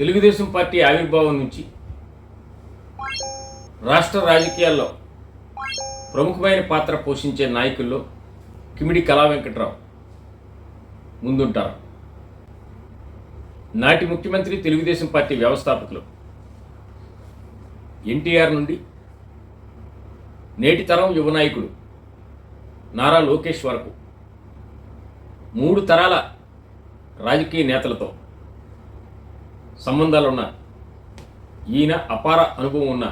Telugu Desam party ఆవిర్భావం నుంచి రాష్ట్ర రాజకీయాల్లో ప్రముఖమైన పాత్ర పోషించే నాయకుల్లో కిమిడి కళా వెంకట్రావు ముందుంటారు. నాటి ముఖ్యమంత్రి తెలుగుదేశం పార్టీ వ్యవస్థాపకులు ఎన్టీఆర్ నుండి నేటి తరం యువ నాయకుడు నారా లోకేష్ వరకు మూడు తరాల రాజకీయ నేతలతో సంబంధాలున్న ఈయన అపార అనుభవం ఉన్న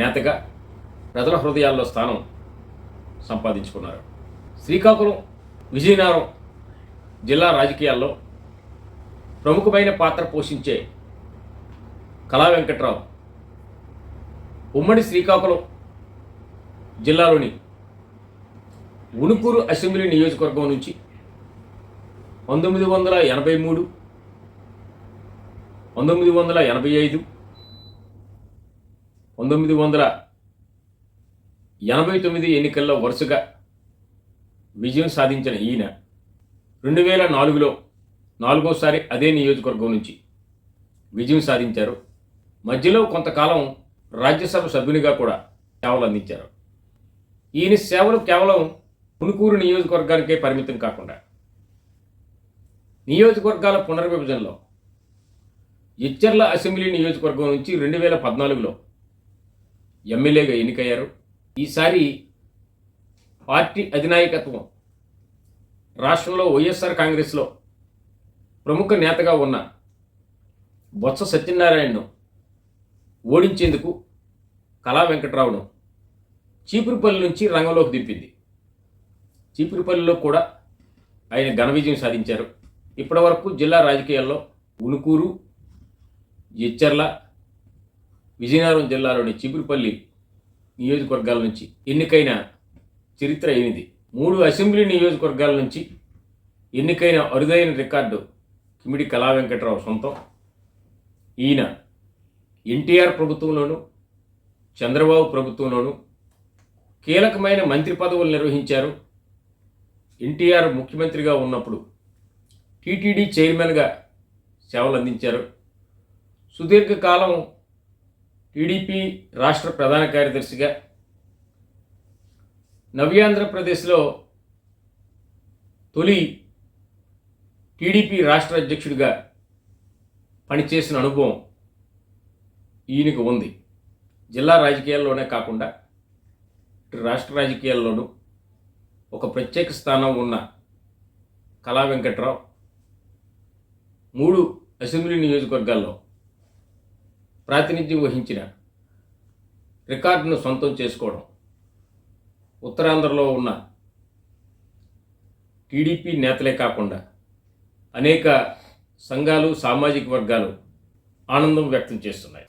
నేతగా ప్రజల హృదయాల్లో స్థానం సంపాదించుకున్నారు. శ్రీకాకుళం విజయనగరం జిల్లా రాజకీయాల్లో ప్రముఖమైన పాత్ర పోషించే కళా వెంకట్రావు ఉమ్మడి శ్రీకాకుళం జిల్లాలోని ఉణుకూరు అసెంబ్లీ నియోజకవర్గం నుంచి పంతొమ్మిది వందల ఎనభై మూడు పంతొమ్మిది వందల ఎనభై ఐదు పంతొమ్మిది వందల ఎనభై తొమ్మిది ఎన్నికల్లో వరుసగా విజయం సాధించిన ఈయన రెండు వేల నాలుగులో నాలుగోసారి అదే నియోజకవర్గం నుంచి విజయం సాధించారు. మధ్యలో కొంతకాలం రాజ్యసభ సభ్యునిగా కూడా సేవలు అందించారు. ఈయన సేవలు కేవలం పునుకూరు నియోజకవర్గానికే పరిమితం కాకుండా నియోజకవర్గాల పునర్విభజనలో ఇచ్చర్ల అసెంబ్లీ నియోజకవర్గం నుంచి రెండు వేల పద్నాలుగులో ఎమ్మెల్యేగా ఎన్నికయ్యారు. ఈసారి పార్టీ అధినాయకత్వం రాష్ట్రంలో వైఎస్ఆర్ కాంగ్రెస్లో ప్రముఖ నేతగా ఉన్న బొత్స సత్యనారాయణను ఓడించేందుకు కళా వెంకట్రావును చీపురుపల్లి నుంచి రంగంలోకి దింపింది. చీపురుపల్లిలో కూడా ఆయన ఘన విజయం సాధించారు. ఇప్పటివరకు జిల్లా రాజకీయాల్లో ఉనుకూరు ఎచ్చర్ల విజయనగరం జిల్లాలోని చిపురుపల్లి నియోజకవర్గాల నుంచి ఎన్నికైన చరిత్ర అయినది మూడు అసెంబ్లీ నియోజకవర్గాల నుంచి ఎన్నికైన అరుదైన రికార్డు కిమిడి కళా వెంకటరావు సొంతం. ఈయన ఎన్టీఆర్ ప్రభుత్వంలోనూ చంద్రబాబు ప్రభుత్వంలోనూ కీలకమైన మంత్రి పదవులు నిర్వహించారు. ఎన్టీఆర్ ముఖ్యమంత్రిగా ఉన్నప్పుడు టీటీడీ చైర్మన్గా సేవలు అందించారు సుదీర్ఘకాలం టీడీపీ రాష్ట్ర ప్రధాన కార్యదర్శిగా నవ్యాంధ్రప్రదేశ్లో తొలి టీడీపీ రాష్ట్ర అధ్యక్షుడిగా పనిచేసిన అనుభవం ఈయనకు ఉంది. జిల్లా రాజకీయాల్లోనే కాకుండా రాష్ట్ర రాజకీయాల్లోనూ ఒక ప్రత్యేక స్థానం ఉన్న కళా వెంకట్రావు మూడు అసెంబ్లీ నియోజకవర్గాల్లో ప్రాతినిధ్యం వహించిన రికార్డును సొంతం చేసుకోవడం. ఉత్తరాంధ్రలో ఉన్న టీడీపీ నేతలే కాకుండా అనేక సంఘాలు సామాజిక వర్గాలు ఆనందం వ్యక్తం చేస్తున్నాయి.